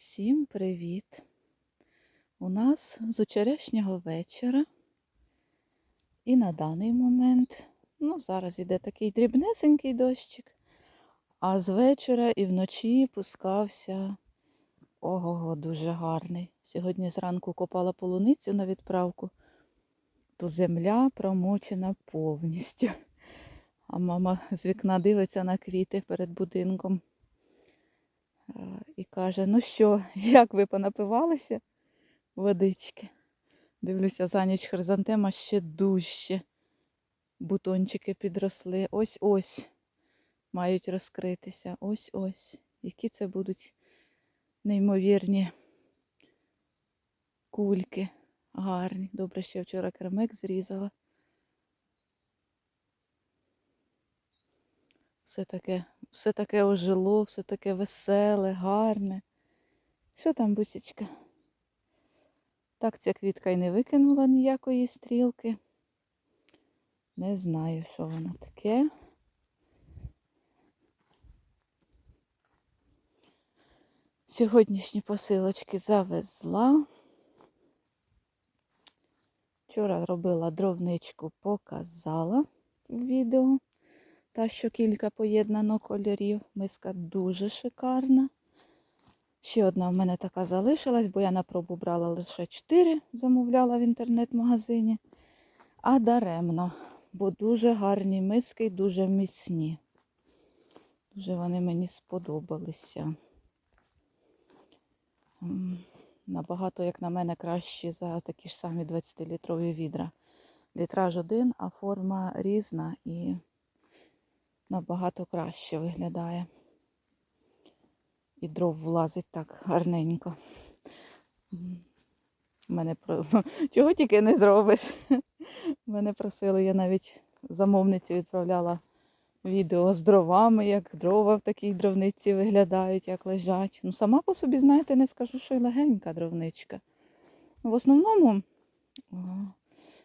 Всім привіт! У нас з вчорашнього вечора і на даний момент, ну, зараз іде такий дрібнесенький дощик, а з вечора і вночі пускався ого-го, дуже гарний. Сьогодні зранку копала полуницю на відправку, то земля промочена повністю. А мама з вікна дивиться на квіти перед будинком. І каже, ну що, як ви понапивалися водички? Дивлюся, за ніч хризантема ще дужче. Бутончики підросли. Ось-ось мають розкритися. Ось-ось. Які це будуть неймовірні кульки. Гарні. Добре, я вчора кремик зрізала. Все таке, все таке ожило, все таке веселе, гарне. Що там, бусічка? Так ця квітка й не викинула ніякої стрілки. Не знаю, що воно таке. Сьогоднішні посилочки завезла. Вчора робила дровничку, показала в відео. Та, що кілька поєднано кольорів. Миска дуже шикарна. Ще одна в мене така залишилась, бо я на пробу брала лише 4, замовляла в інтернет-магазині. А даремно, бо дуже гарні миски і дуже міцні. Дуже вони мені сподобалися. Набагато, як на мене, кращі за такі ж самі 20-літрові відра. Літраж один, а форма різна і набагато краще виглядає. І дров влазить так гарненько. Мене. Чого тільки не зробиш. Мене просили, я навіть замовниці відправляла відео з дровами, як дрова в такій дровниці виглядають, як лежать. Ну, сама по собі, знаєте, не скажу, що й легенька дровничка. В основному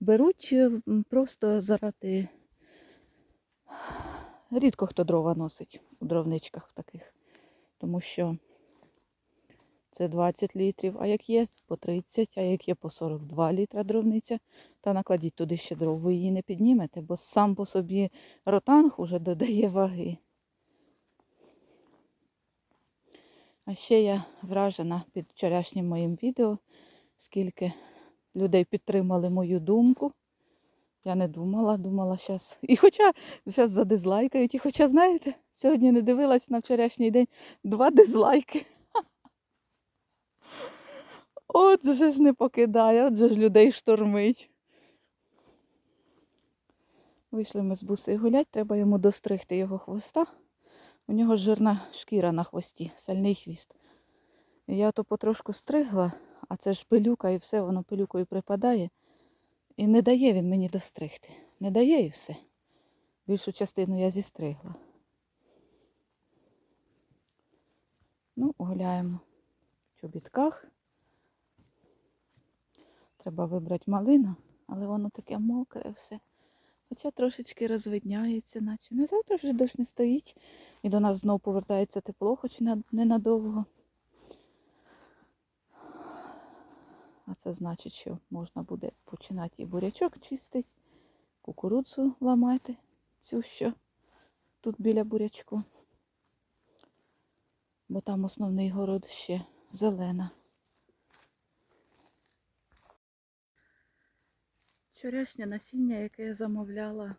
беруть просто заради Рідко хто дрова носить у дровничках таких, тому що це 20 літрів, а як є по 30, а як є по 42 літра дровниця, та накладіть туди ще дров, ви її не піднімете, бо сам по собі ротанг уже додає ваги. А ще я вражена під вчорашнім моїм відео, скільки людей підтримали мою думку. Я не думала, думала зараз. І хоча зараз задизлайкають, і хоча, знаєте, сьогодні не дивилась на вчорашній день два дизлайки. От же ж не покидає, от же ж людей штормить. Вийшли ми з буси гулять, треба йому достригти його хвоста. У нього жирна шкіра на хвості, сальний хвіст. Я то потрошку стригла, а це ж пилюка і все, воно пилюкою припадає. І не дає він мені достригти. Не дає і все. Більшу частину я зістригла. Ну, гуляємо в чобітках. Треба вибрати малину, але воно таке мокре все. Хоча трошечки розвидняється, наче. Не завтра вже дощ не стоїть. І до нас знову повертається тепло, хоч ненадовго. А це значить, що можна буде починати і бурячок чистити, кукурудзу ламати, цю що тут біля бурячку. Бо там основний город ще зелена. Вчорашнє насіння, яке я замовляла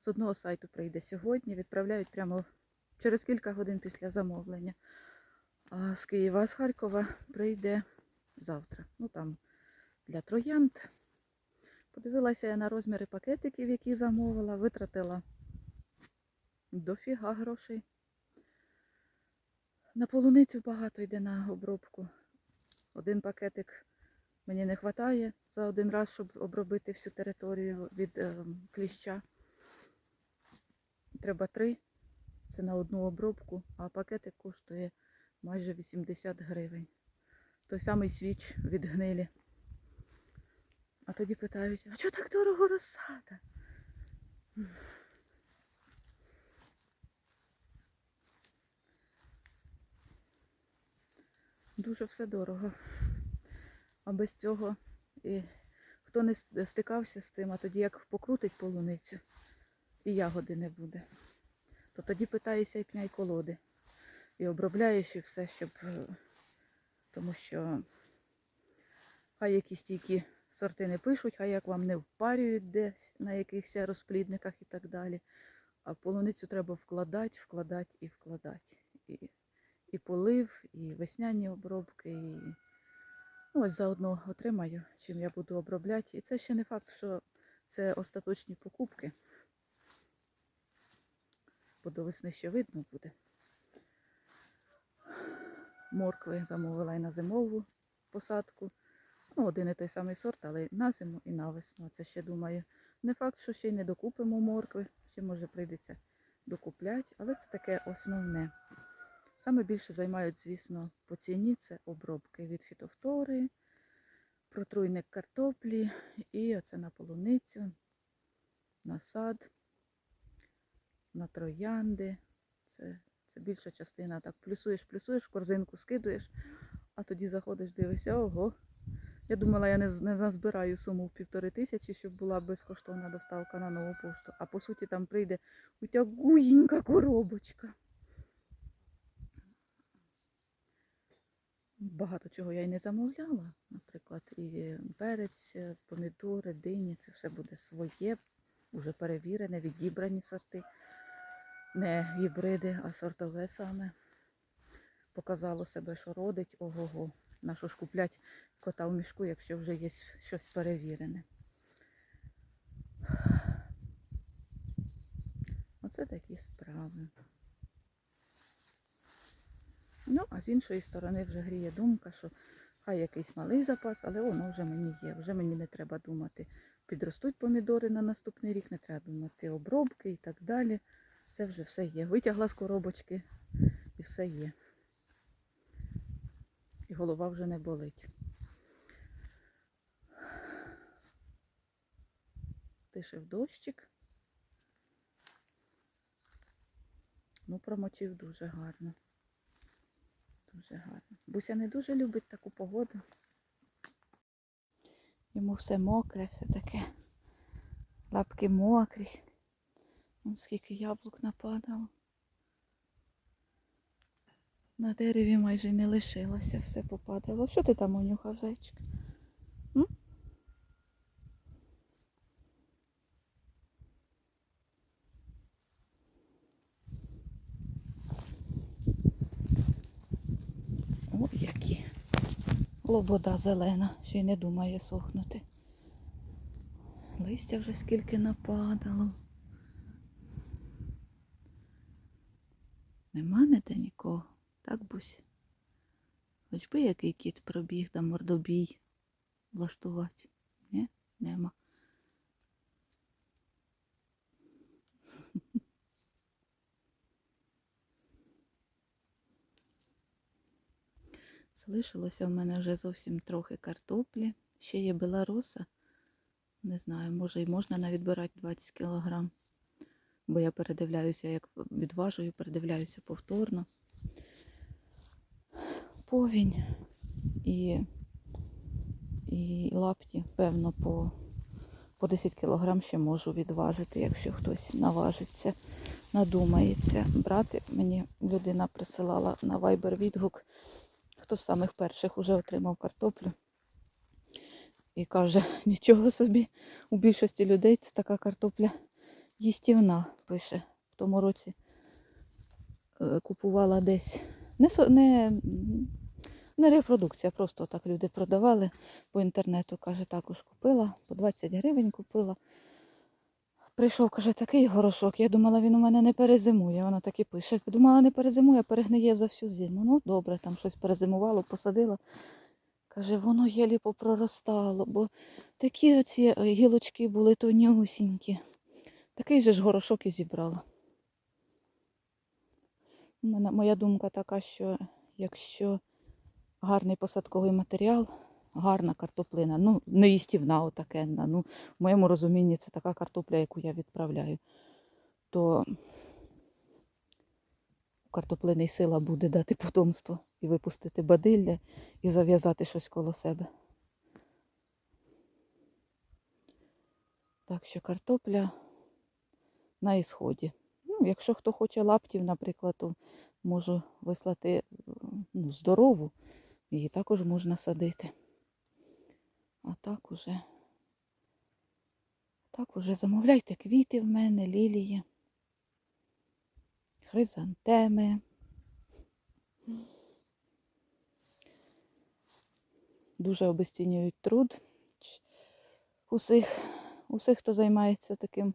з одного сайту прийде сьогодні, відправляють прямо через кілька годин після замовлення. А з Києва, з Харкова прийде завтра. Ну там для троянд. Подивилася я на розміри пакетиків, які замовила, витратила дофіга грошей. На полуницю багато йде на обробку. Один пакетик мені не вистачає за один раз, щоб обробити всю територію від е, кліща. Треба три. Це на одну обробку, а пакетик коштує майже 80 гривень той самий свіч від гнилі. А тоді питають, а чого так дорого розсада? Дуже все дорого. А без цього і хто не стикався з цим, а тоді як покрутить полуницю і ягоди не буде, то тоді питаєшся і пняй колоди. І обробляєш і все, щоб. Тому що хай якісь тільки сорти не пишуть, хай як вам не впарюють десь на якихось розплідниках і так далі. А полуницю треба вкладати, вкладати і вкладати. І, і полив, і весняні обробки, і ну, ось заодно отримаю, чим я буду обробляти. І це ще не факт, що це остаточні покупки. Бо до весни ще видно буде. Моркви замовила і на зимову посадку. Ну, один і той самий сорт, але на зиму і на весну. Це ще думаю. Не факт, що ще й не докупимо моркви, ще може прийдеться докупляти, але це таке основне. Саме більше займають, звісно, по ціні це обробки від фітофтори, протруйник картоплі і оце на полуницю, на сад, на троянди. Це, це більша частина. Так, плюсуєш, плюсуєш, корзинку скидуєш, а тоді заходиш, дивишся, ого. Я думала, я не, назбираю суму в півтори тисячі, щоб була безкоштовна доставка на нову пошту. А по суті там прийде утягуєнька коробочка. Багато чого я й не замовляла. Наприклад, і перець, е, помідори, дині, це все буде своє, уже перевірене, відібрані сорти. Не гібриди, а сортове саме. Показало себе, що родить, ого-го. На що ж куплять кота в мішку, якщо вже є щось перевірене. Оце такі справи. Ну, а з іншої сторони вже гріє думка, що хай якийсь малий запас, але воно вже мені є. Вже мені не треба думати. Підростуть помідори на наступний рік, не треба думати обробки і так далі. Це вже все є. Витягла з коробочки і все є. І голова вже не болить. Стишив дощик. Ну, промочив дуже гарно. Дуже гарно. Буся не дуже любить таку погоду. Йому все мокре, все таке. Лапки мокрі. Вон скільки яблук нападало. На дереві майже не лишилося, все попадало. Що ти там унюхав, зайчик? М? Ой, які. Лобода зелена, ще й не думає сохнути. Листя вже скільки нападало. Нема ніде нікого, так бусь? Хоч би який кіт пробіг да мордобій влаштувати. Ні? Нема. Залишилося в мене вже зовсім трохи картоплі. Ще є беларуса. Не знаю, може і можна навіть брати 20 кілограм. Бо я передивляюся, як відважую, передивляюся повторно. Повінь і, і лапті, певно, по, по 10 кілограм ще можу відважити, якщо хтось наважиться, надумається. Брати мені людина присилала на Viber відгук, хто з самих перших вже отримав картоплю. І каже, нічого собі, у більшості людей це така картопля їстівна, пише. В тому році е, купувала десь. Не, не, не репродукція, просто так люди продавали по інтернету. Каже, також купила, по 20 гривень купила. Прийшов, каже, такий горошок. Я думала, він у мене не перезимує. Вона так і пише. Думала, не перезимує, перегниє за всю зиму. Ну, добре, там щось перезимувало, посадила. Каже, воно єлі попроростало, бо такі оці е, гілочки були тонюсінькі. Такий же ж горошок і зібрала. Моя думка така, що якщо гарний посадковий матеріал, гарна картоплина, ну, не їстівна отакенна, ну, в моєму розумінні це така картопля, яку я відправляю, то картоплини сила буде дати потомство. і випустити бадилля, і зав'язати щось коло себе. Так що картопля на ісході. Ну, якщо хто хоче лаптів, наприклад, то можу вислати ну, здорову, її також можна садити. А так уже, так уже замовляйте квіти в мене, лілії, хризантеми. Дуже обесцінюють труд усіх, усіх, хто займається таким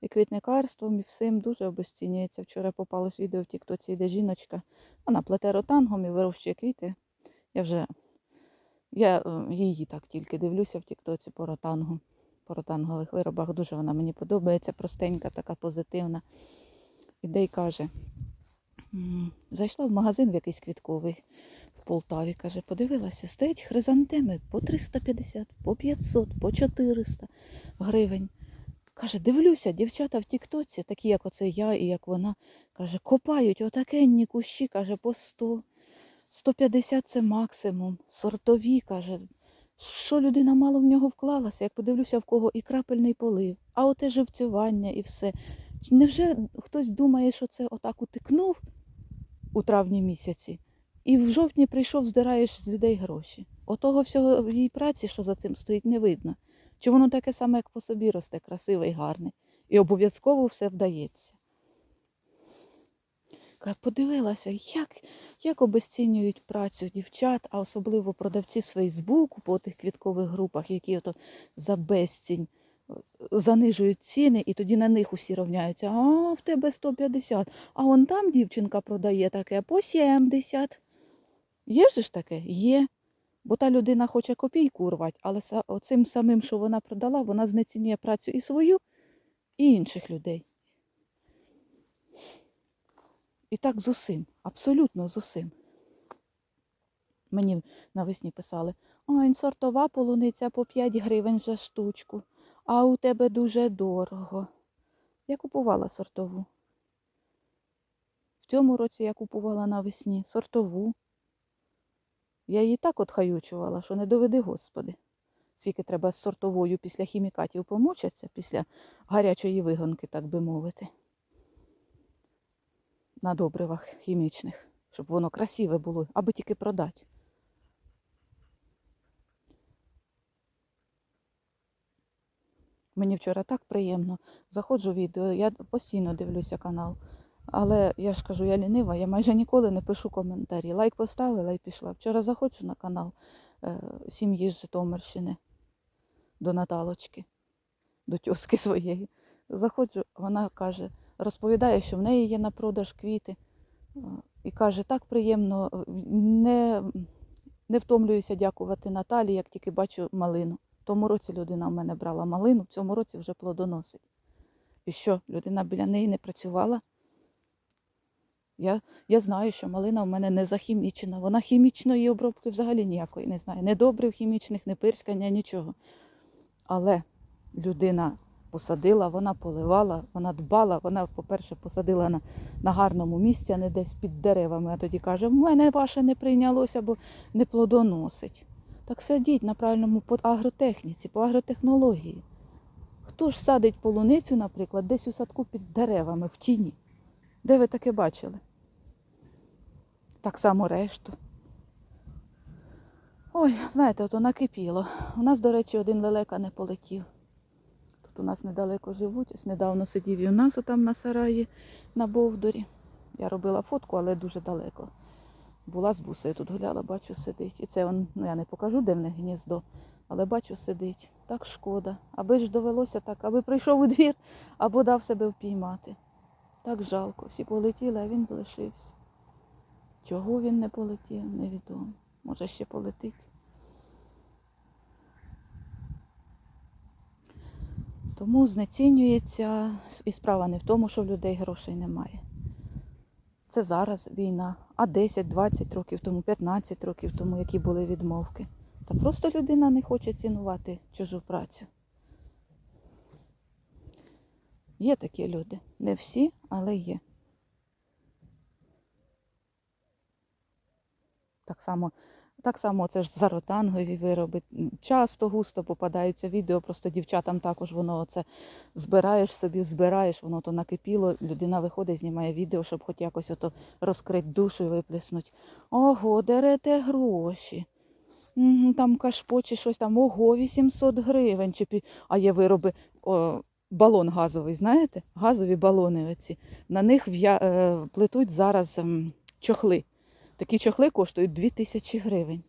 і квітникарством, і всім дуже обесцінюється. Вчора попалось відео в Тіктоці, де жіночка, вона плете ротангом і вирощує квіти. Я вже я е, її так тільки дивлюся в Тіктоці по ротангу, по ротангових виробах. Дуже вона мені подобається, простенька, така позитивна. Іде й каже, зайшла в магазин в якийсь квітковий в Полтаві, каже, подивилася, стоять хризантеми по 350, по 500, по 400 гривень. Каже, дивлюся, дівчата в Тіктоці, такі, як оце я і як вона, каже, копають отакенні кущі, каже, по 100, 150 це максимум, сортові, каже. Що людина мало в нього вклалася, як подивлюся, в кого і крапельний полив, а оте живцювання і все. Невже хтось думає, що це отак утикнув у травні місяці, і в жовтні прийшов, здираєш з людей гроші. Отого всього в її праці, що за цим стоїть, не видно. Чи воно таке саме, як по собі росте, красиве і гарне, і обов'язково все вдається. Подивилася, як, як обесцінюють працю дівчат, а особливо продавці з Фейсбуку по тих квіткових групах, які ото за безцінь е, занижують ціни, і тоді на них усі рівняються. А в тебе 150, а он там дівчинка продає таке по 70. Є ж таке? Є. Бо та людина хоче копійку урвати, але оцим самим, що вона продала, вона знецінює працю і свою, і інших людей. І так з усім, абсолютно з усім. Мені навесні писали, ой, сортова полуниця по 5 гривень за штучку, а у тебе дуже дорого. Я купувала сортову. В цьому році я купувала навесні сортову. Я її так от хаючувала, що не доведи, Господи. Скільки треба з сортовою після хімікатів помучатися, після гарячої вигонки, так би мовити. На добривах хімічних, щоб воно красиве було, аби тільки продати. Мені вчора так приємно. Заходжу в відео, я постійно дивлюся канал. Але я ж кажу, я лінива, я майже ніколи не пишу коментарі. Лайк поставила і пішла. Вчора заходжу на канал е, сім'ї з Житомирщини до Наталочки, до тьоски своєї. Заходжу, вона каже, розповідає, що в неї є на продаж квіти. Е, І каже, так приємно, е, не, не втомлююся дякувати Наталі, як тільки бачу малину. В тому році людина в мене брала малину, в цьому році вже плодоносить. І що, людина біля неї не працювала? Я, я знаю, що малина в мене не захімічена. Вона хімічної обробки взагалі ніякої не знає. Не добрив хімічних, не пирскання, нічого. Але людина посадила, вона поливала, вона дбала, вона, по-перше, посадила на, на гарному місці, а не десь під деревами. А тоді каже, в мене ваше не прийнялося, бо не плодоносить. Так садіть на правильному по агротехніці, по агротехнології. Хто ж садить полуницю, наприклад, десь у садку під деревами, в тіні? Де ви таке бачили? Так само решту. Ой, знаєте, ото накипіло. У нас, до речі, один лелека не полетів. Тут у нас недалеко живуть. Ось недавно сидів і у нас отам на сараї на Бовдорі. Я робила фотку, але дуже далеко. Була з бусею тут гуляла, бачу, сидить. І це он, ну я не покажу, де в них гніздо, але бачу, сидить. Так шкода. Аби ж довелося так, аби прийшов у двір або дав себе впіймати. Так жалко. Всі полетіли, а він залишився. Чого він не полетів, невідомо. Може, ще полетить. Тому знецінюється, і справа не в тому, що в людей грошей немає. Це зараз війна, а 10-20 років тому, 15 років тому, які були відмовки. Та просто людина не хоче цінувати чужу працю. Є такі люди. Не всі, але є. Так само, так само це ж заротангові вироби. Часто густо попадаються відео, просто дівчатам також воно оце збираєш собі, збираєш, воно то накипіло. Людина виходить, знімає відео, щоб хоч якось ото розкрити душу і виплеснути. Ого, дерете гроші. Там кашпо чи щось там, ого, 800 гривень. Чи пі... А є вироби, о, балон газовий, знаєте? Газові балони оці. На них в'я... е, плетуть зараз ем, чохли. Такі чохли коштують 2000 гривень.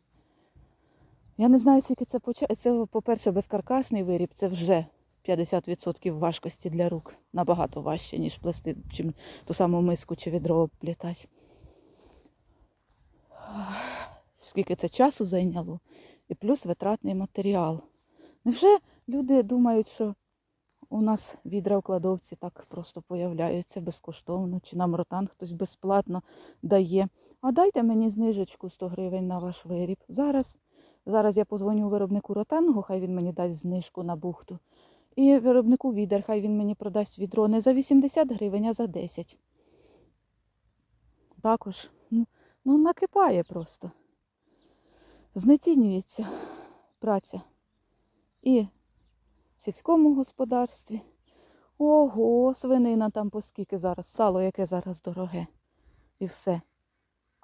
Я не знаю, скільки це поча... Це, по-перше, безкаркасний виріб, це вже 50% важкості для рук. Набагато важче, ніж плести чим ту саму миску чи відро обплітати. Скільки це часу зайняло, і плюс витратний матеріал. Невже люди думають, що у нас відра в кладовці так просто появляються безкоштовно, чи нам ротан хтось безплатно дає. А дайте мені знижечку 100 гривень на ваш виріб. Зараз, зараз я позвоню виробнику ротангу, хай він мені дасть знижку на бухту. І виробнику відер, хай він мені продасть відро не за 80 гривень, а за 10. Також, ну, ну накипає просто. Знецінюється праця і в сільському господарстві. Ого, свинина там по скільки зараз, сало, яке зараз дороге. І все.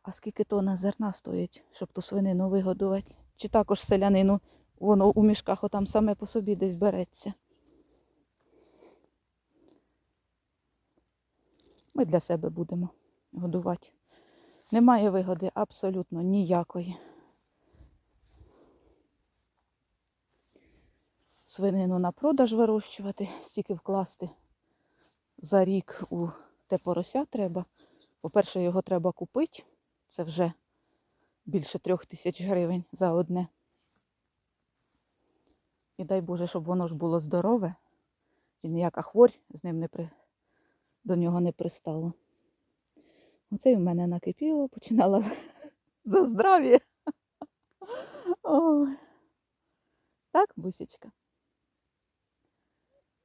А скільки тонна зерна стоїть, щоб ту свинину вигодувати? Чи також селянину воно у мішках отам саме по собі десь береться? Ми для себе будемо годувати. Немає вигоди абсолютно ніякої. Свинину на продаж вирощувати, стільки вкласти за рік у те порося треба. По-перше, його треба купити. Це вже більше трьох тисяч гривень за одне. І дай Боже, щоб воно ж було здорове і ніяка хворь з ним не при... до нього не пристала. Оце й в мене накипіло, починала за здрав'я. Так, бусічка.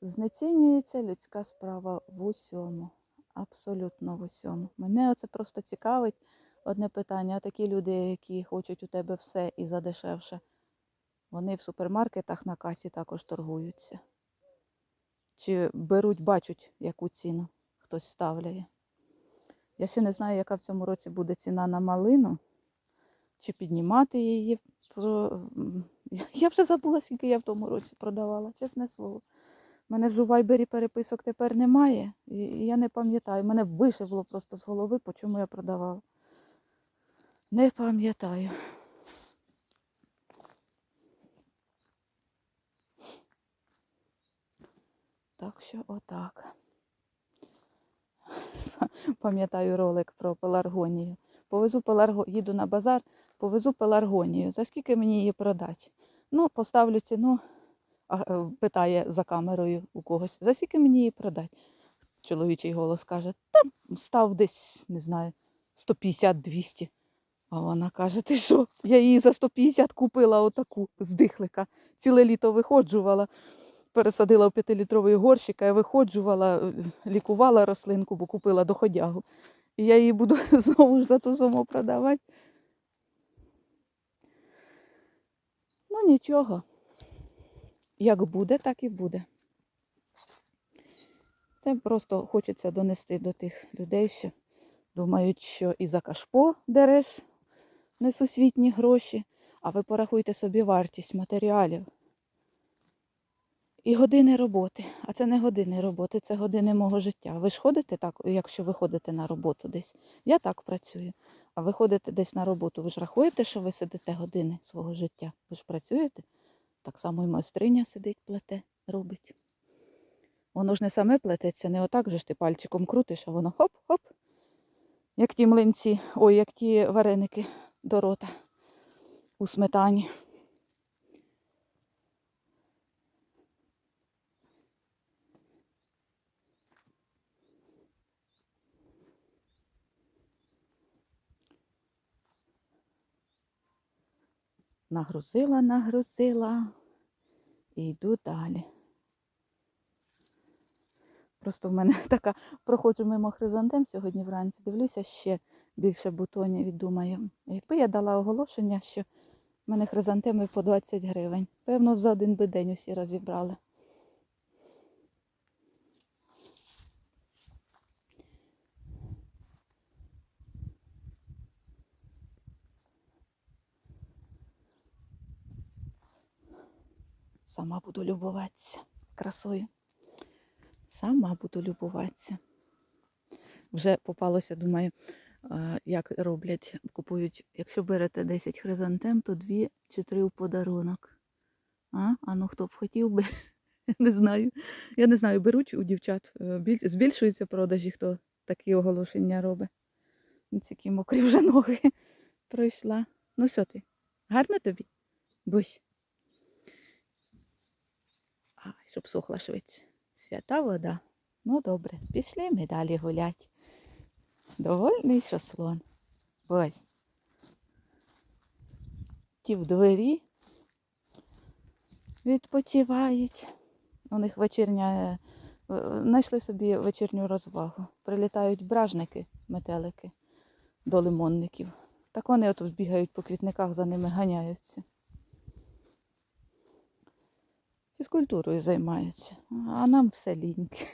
Знецінюється людська справа в усьому. Абсолютно в усьому. Мене оце просто цікавить одне питання. А такі люди, які хочуть у тебе все і задешевше, вони в супермаркетах на касі також торгуються. Чи беруть, бачать, яку ціну хтось ставляє. Я ще не знаю, яка в цьому році буде ціна на малину, чи піднімати її. Я- вже забула, скільки я в тому році продавала, чесне слово. У мене ж у вайбері переписок тепер немає, і я не пам'ятаю. Мене вишибло просто з голови, по чому я продавала. Не пам'ятаю. Так що отак. Пам'ятаю ролик про пеларгонію. Повезу пеларго... їду на базар, повезу пеларгонію. За скільки мені її продати? Ну, поставлю ціну, е, питає за камерою у когось, за скільки мені її продати? Чоловічий голос каже, та став десь, не знаю, 150-200. А вона каже, ти що? Я її за 150 купила отаку з дихлика. Ціле літо виходжувала, пересадила в п'ятилітровий горщик, а виходжувала, е, лікувала рослинку, бо купила доходягу. І я її буду знову ж за ту суму продавати. Ну нічого. Як буде, так і буде. Це просто хочеться донести до тих людей, що думають, що і за кашпо дереш несусвітні гроші, а ви порахуйте собі вартість матеріалів. І години роботи. А це не години роботи, це години мого життя. Ви ж ходите так, якщо ви ходите на роботу десь. Я так працюю. А ви ходите десь на роботу. Ви ж рахуєте, що ви сидите години свого життя? Ви ж працюєте? Так само і майстриня сидить, плете, робить. Воно ж не саме плететься, не отак же ж ти пальчиком крутиш, а воно хоп-хоп. Як ті млинці, ой, як ті вареники до рота у сметані. Нагрузила, нагрузила і йду далі. Просто в мене така проходжу мимо хризантем сьогодні вранці, дивлюся ще більше бутонів і думаю, якби я дала оголошення, що в мене хризантеми по 20 гривень. Певно, за один би день усі розібрали. Сама буду любуватися красою. Сама буду любуватися. Вже попалося, думаю, як роблять, купують, якщо берете 10 хризантем, то 2 чи 3 у подарунок. А, а ну хто б хотів би, не знаю. Я не знаю, беруть у дівчат, е, збільшуються продажі, хто такі оголошення робить. Ну, Ці мокрі вже ноги пройшла. Ну що ти? Гарно тобі? Бусь. Ай, щоб сохла швидше. Свята вода. Ну добре, пішли ми далі гулять. Довольний, що слон. Ось. Ті в двері відпочивають. У них вечірня. е, Знайшли собі вечірню розвагу. Прилітають бражники, метелики до лимонників. Так вони отут бігають по квітниках, за ними ганяються. Фізкультурою займаються, а нам все ліньки.